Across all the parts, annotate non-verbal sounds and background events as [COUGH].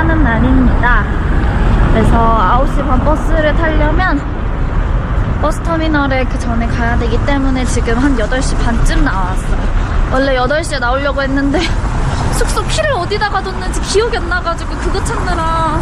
하는 날입니다. 그래서 9시 반 버스를 타려면 버스 터미널에 그 전에 가야 되기 때문에 지금 한 8시 반쯤 나왔어요. 원래 8시에 나오려고 했는데 [LAUGHS] 숙소 키를 어디다 가 뒀는지 기억이 안 나가지고 그거 찾느라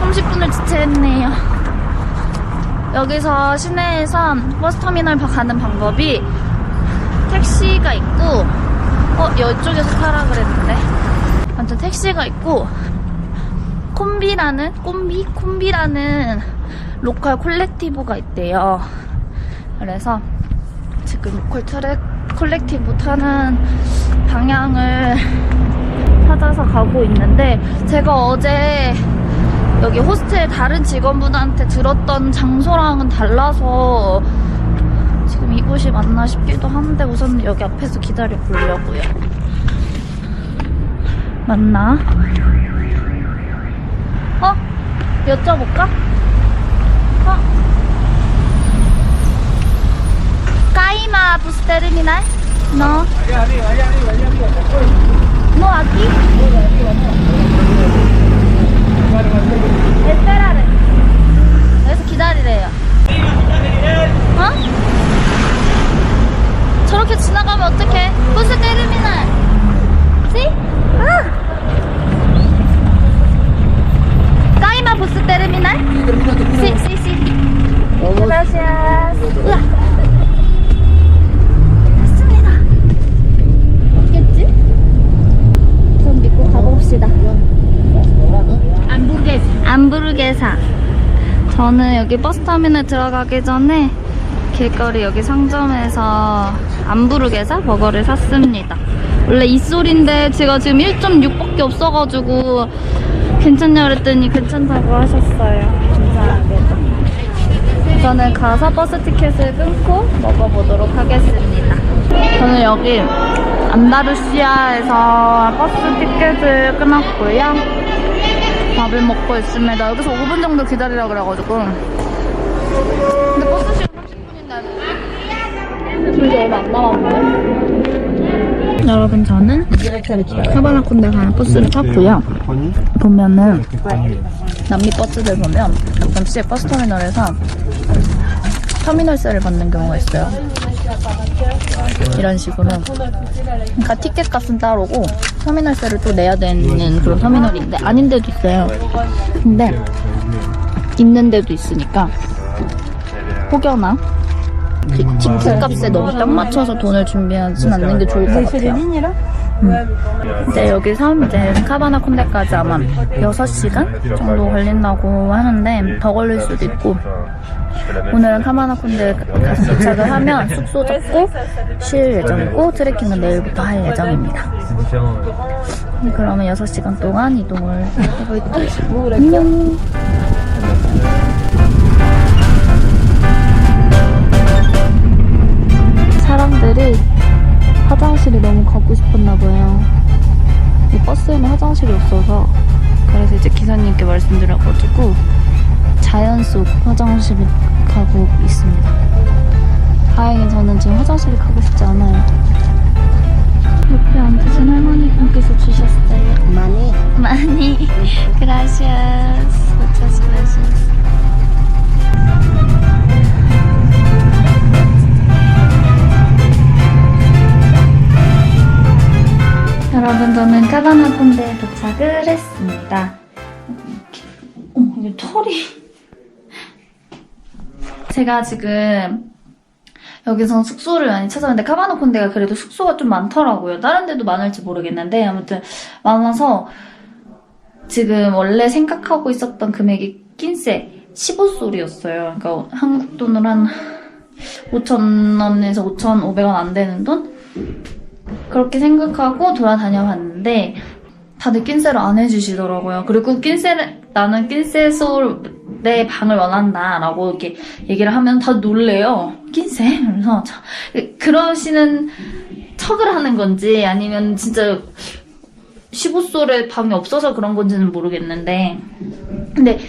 30분을 지체했네요. 여기서 시내에서 버스 터미널 가는 방법이 택시가 있고 어 이쪽에서 타라 그랬는데 아무튼 택시가 있고 콤비라는 콤비 콤비라는 로컬 콜렉티브가 있대요. 그래서 지금 로컬 트랙 콜렉티브 타는 방향을 찾아서 가고 있는데 제가 어제 여기 호스텔 다른 직원분한테 들었던 장소랑은 달라서 지금 이곳이 맞나 싶기도 한데 우선 여기 앞에서 기다려 보려고요. 맞나? 어? 여쭤볼까? 어? Terminal? No. No aquí. Esperare. 여기서 기다리래요. 어? 저렇게 지나가면 어떡해? 버스 테르미널. ¿Sí? 아. Caima bus terminal? Sí, sí, sí. Gracias. 우와. 됐습니다. 없겠지? 좀 믿고 가봅시다. 안부르게사. 안부르게사. 저는 여기 버스터미널 들어가기 전에 길거리 여기 상점에서 안부르게사 버거를 샀습니다. 원래 이 소리인데 제가 지금 1.6밖에 없어가지고 괜찮냐 그랬더니 괜찮다고 하셨어요. 감사하게도. 저는 가서 버스 티켓을 끊고 먹어보도록 하겠습니다. 저는 여기 안다루시아에서 버스 티켓을 끊었고요. 밥을 먹고 있습니다. 여기서 5분 정도 기다리라 그래가지고. 근데 버스 시간 30분인데. 줄이 얼마 안 남았네. 여러분, 저는 하바나 콘데 가는 버스를 탔고요. 보면은 남미 버스들 보면 가끔씩 버스 터미널에서 터미널세를 받는 경우가 있어요. 이런 식으로. 그러니까 티켓 값은 따로고 터미널세를 또 내야 되는 그런 터미널인데 아닌 데도 있어요. 근데 있는 데도 있으니까 혹여나 그 티켓 값에 너무 딱 맞춰서 돈을 준비하진 않는 게 좋을 것 같아요. 이제 여기서 이제 카바나 콘데까지 아마 6시간 정도 걸린다고 하는데 더 걸릴 수도 있고 오늘은 카바나 콘데 가서 도착을 하면 숙소 잡고 쉴 예정이고 트레킹은 내일부터 할 예정입니다. 그러면 6시간 동안 이동을 해볼게요. 안녕. 화장실이 너무 가고 싶었나 봐요. 이 버스에는 화장실이 없어서 그래서 이제 기사님께 말씀드려가지고 자연 속 화장실을 가고 있습니다. 다행히 저는 지금 화장실이 가고 싶지 않아요. 옆에 앉으신 할머니분께서 주셨어요. 많이 많이. Gracias. Muchas gracias. 여 러분 저는 카바나 콘데에 도착을 했습니다. 어, 이게 털이 제가 지금 여기서 숙소를 많이 찾아봤는데 카바나 콘데가 그래도 숙소가 좀 많더라고요. 다른 데도 많을지 모르겠는데 아무튼 많아서 지금 원래 생각하고 있었던 금액이 낀세 15솔이었어요. 그러니까 한국 돈으로 한 5,000원에서 5,500원 안 되는 돈? 그렇게 생각하고 돌아다녀 봤는데 다들 낀세를 안 해주시더라고요. 그리고 낀세를 나는 낀세솔의 방을 원한다라고 이렇게 얘기를 하면 다 놀래요. 낀세? 그래서 참, 그러시는 척을 하는 건지 아니면 진짜 15솔의 방이 없어서 그런 건지는 모르겠는데 근데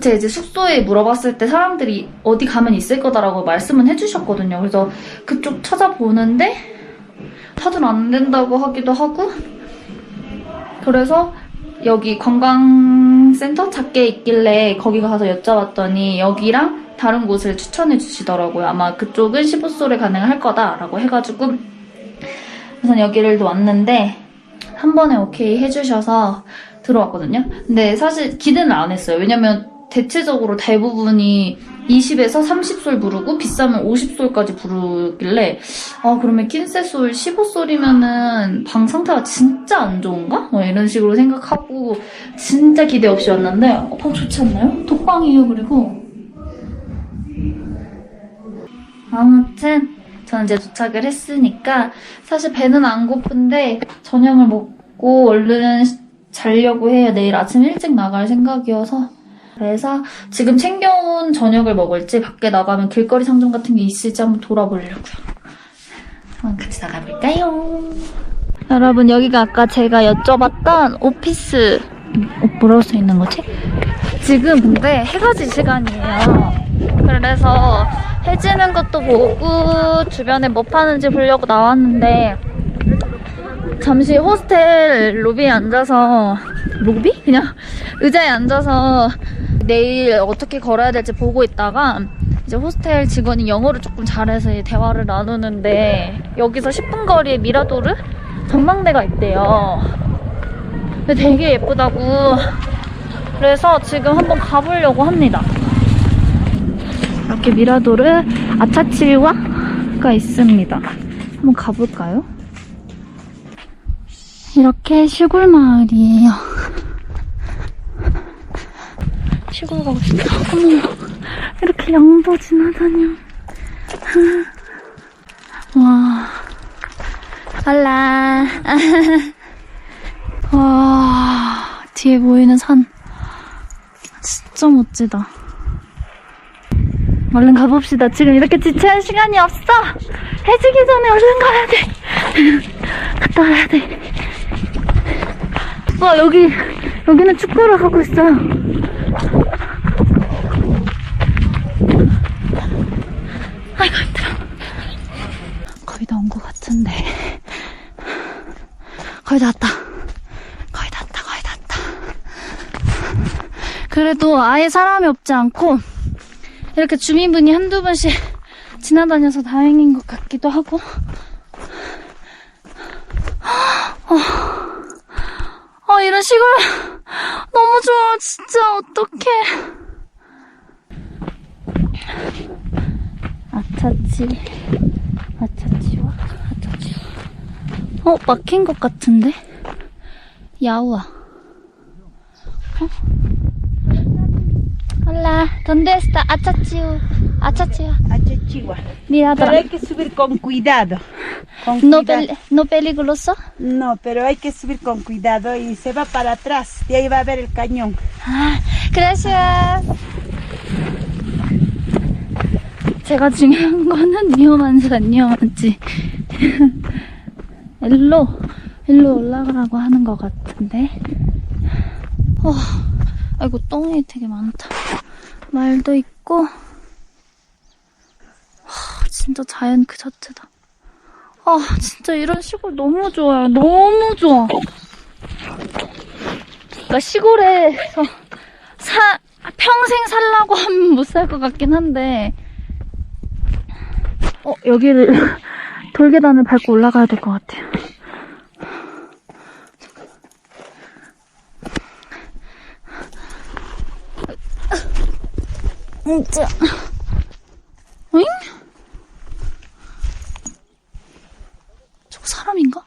제가 이제 숙소에 물어봤을 때 사람들이 어디 가면 있을 거다라고 말씀은 해주셨거든요. 그래서 그쪽 찾아보는데 다들 안 된다고 하기도 하고 그래서 여기 관광센터 작게 있길래 거기 가서 여쭤봤더니 여기랑 다른 곳을 추천해 주시더라고요. 아마 그쪽은 15솔에 가능할 거다라고 해가지고 우선 여기를 왔는데 한 번에 오케이 해주셔서 들어왔거든요. 근데 사실 기대는 안 했어요. 왜냐면 대체적으로 대부분이 20에서 30솔 부르고 비싸면 50솔까지 부르길래 아 그러면 킨세솔 15솔이면은 방 상태가 진짜 안 좋은가? 뭐 이런 식으로 생각하고 진짜 기대 없이 왔는데 어, 방 좋지 않나요? 독방이에요 그리고 아무튼 저는 이제 도착을 했으니까 사실 배는 안 고픈데 저녁을 먹고 얼른 자려고 해요. 내일 아침 일찍 나갈 생각이어서 그래서 지금 챙겨온 저녁을 먹을지 밖에 나가면 길거리 상점 같은 게 있을지 한번 돌아보려고요. 한번 같이 나가볼까요? 여러분 여기가 아까 제가 여쭤봤던 오피스 어, 뭐라고 써 있는 거지? 지금 근데 해가 질 시간이에요. 그래서 해 지는 것도 보고 주변에 뭐 파는지 보려고 나왔는데 잠시 호스텔 로비에 앉아서 로비? 그냥 의자에 앉아서 내일 어떻게 걸어야 될지 보고 있다가 이제 호스텔 직원이 영어를 조금 잘해서 이 대화를 나누는데 여기서 10분 거리에 미라도르 전망대가 있대요. 되게 예쁘다고 그래서 지금 한번 가보려고 합니다. 이렇게 미라도르 아차치와가 있습니다. 한번 가볼까요? 이렇게 시골 마을이에요. 시골 가고 싶다. 어머, 이렇게 양도 지나다녀. 와, 할라. 와, 뒤에 보이는 산. 진짜 멋지다. 얼른 가봅시다. 지금 이렇게 지체할 시간이 없어. 해지기 전에 얼른 가야 돼. [LAUGHS] 갔다 와야 돼. 와 여기 여기는 축구를 하고 있어요. 아이고 힘들어. 거의 다 온 것 같은데. 거의 다 왔다. 거의 다 왔다. 거의 다 왔다. 그래도 아예 사람이 없지 않고 이렇게 주민분이 한두 분씩 지나다녀서 다행인 것 같기도 하고. 아, 이런 시골 [LAUGHS] 너무 좋아, 진짜 어떡해. 아차치, 아차치와, 아차치와. 어, 막힌 것 같은데? 야우아. 어? ¿dónde está Achachiu? Achachiu. Achachigua. Mira, Pero hay que subir con cuidado. Con No, cuidado. pel- no peligroso? No, pero hay que subir con cuidado y se va para atrás. Y ahí va a ver el cañón. 아, gracias. 제가 중요한 거는 위험한지 안 위험한지. 일로, 일로 올라가라고 하는 것 같은데. 어, 아이고, 똥이 되게 많다. 말도 있고. 와, 진짜 자연 그 자체다. 아, 진짜 이런 시골 너무 좋아요. 너무 좋아. 그러니까 시골에서 사, 평생 살라고 하면 못 살 것 같긴 한데, 어, 여기를 [LAUGHS] 돌계단을 밟고 올라가야 될 것 같아요. 진짜. 응? 저거 사람인가?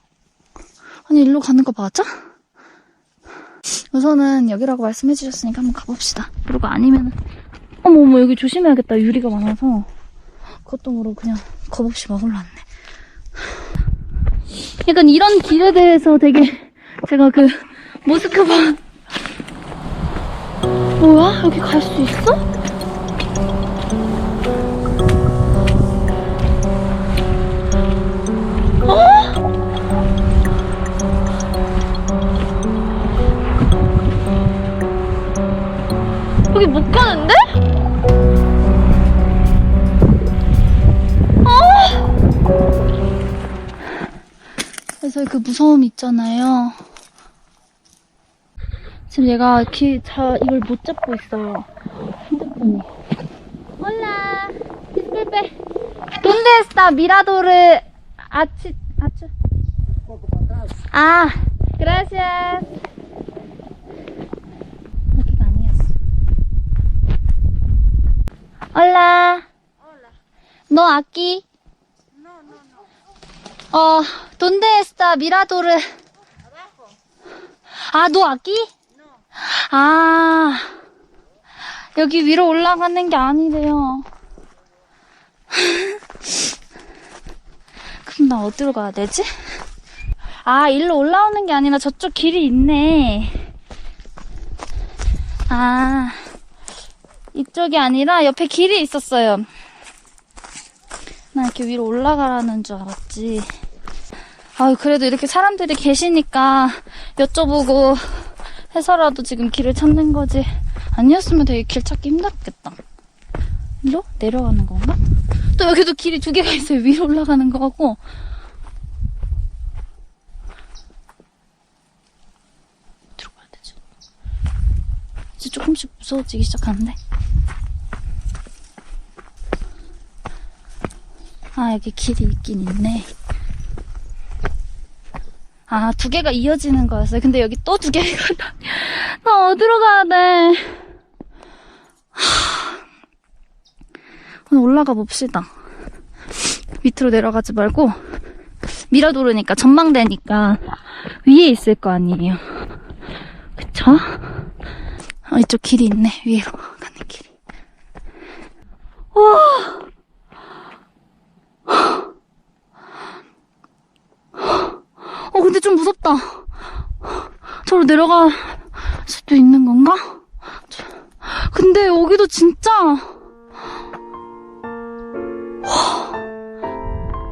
일로 가는 거 맞아? 우선은 여기라고 말씀해 주셨으니까 한번 가봅시다. 그리고 아니면은 어머 어머 여기 조심해야겠다. 유리가 많아서 그것도 모르고 그냥 겁 없이 먹으러 왔네. 약간 이런 길에 대해서 되게 제가 그 모스크바 뭐야? 여기 갈 수 있어? 어? 못 가는데? 아! 그래서 그 무서움 있잖아요. 지금 얘가 기, 자, 이걸 못 잡고 있어요. 핸드폰이. Disculpe. ¿Dónde está Mirador H? H? Ah, gracias. 여기가 아니었어. Hola. ¿No aquí? 어, ¿dónde está Mirador? 아, 너 aquí? 아, 여기 위로 올라가는 게 아니래요. [LAUGHS] 그럼 나 어디로 가야 되지? 아, 일로 올라오는 게 아니라 저쪽 길이 있네. 아, 이쪽이 아니라 옆에 길이 있었어요. 나 이렇게 위로 올라가라는 줄 알았지. 아유, 그래도 이렇게 사람들이 계시니까 여쭤보고 해서라도 지금 길을 찾는 거지. 아니었으면 되게 길 찾기 힘들었겠다. 일로? 내려가는 건가? 또 여기도 길이 두 개가 있어요. 위로 올라가는 거하고. 어디로 가야 되지? 이제 조금씩 무서워지기 시작하는데. 아, 여기 길이 있긴 있네. 아, 두 개가 이어지는 거였어요. 근데 여기 또 두 개가 있다. [LAUGHS] 나 어디로 가야 돼? 하... 올라가 봅시다. 밑으로 내려가지 말고 미라도르니까 전망대니까 위에 있을 거 아니에요. 그쵸? 어, 이쪽 길이 있네. 위로 가는 길이. 와! 어, 무섭다. 저로 내려갈 수도 있는 건가? 저- 근데 여기도 진짜.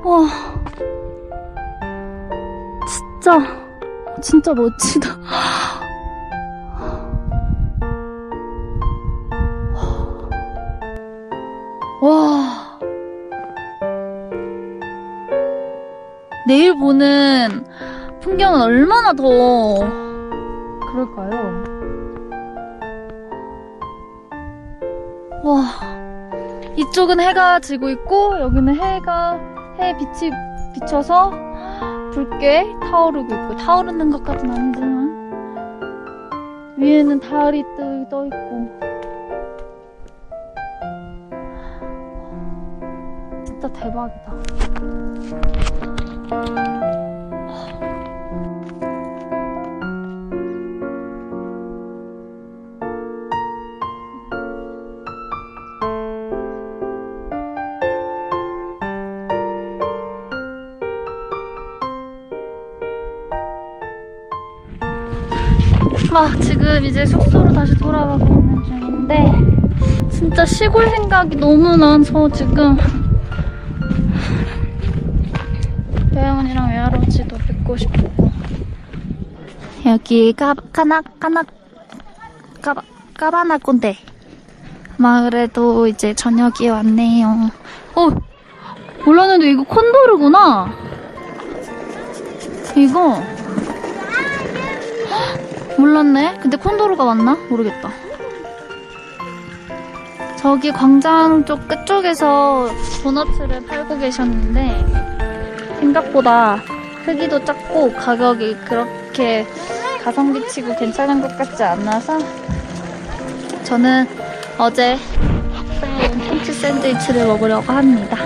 와. 진짜. 진짜 멋지다. 와. 내일 보는 풍경은 얼마나 더 그럴까요? 와, 이쪽은 해가 지고 있고 여기는 해가 해 빛이 비쳐서 붉게 타오르고 있고 타오르는 것까지는 아니지만 위에는 달이 뜨, 떠 있고 진짜 대박이다. 지금 이제 숙소로 다시 돌아가고 있는 중인데, 진짜 시골 생각이 너무 나서 지금, 배영은이랑 외할아버지도 뵙고 싶고, 여기 까, 까나, 까나, 까바, 까바나 꼰대. 마을에도 이제 저녁이 왔네요. 어, 몰랐는데 이거 콘도르구나. 이거. 몰랐네. 근데 콘도르가 맞나? 모르겠다. 저기 광장 쪽 끝쪽에서 도너츠를 팔고 계셨는데 생각보다 크기도 작고 가격이 그렇게 가성비 치고 괜찮은 것 같지 않아서 저는 어제 사온 참치 샌드위치를 먹으려고 합니다.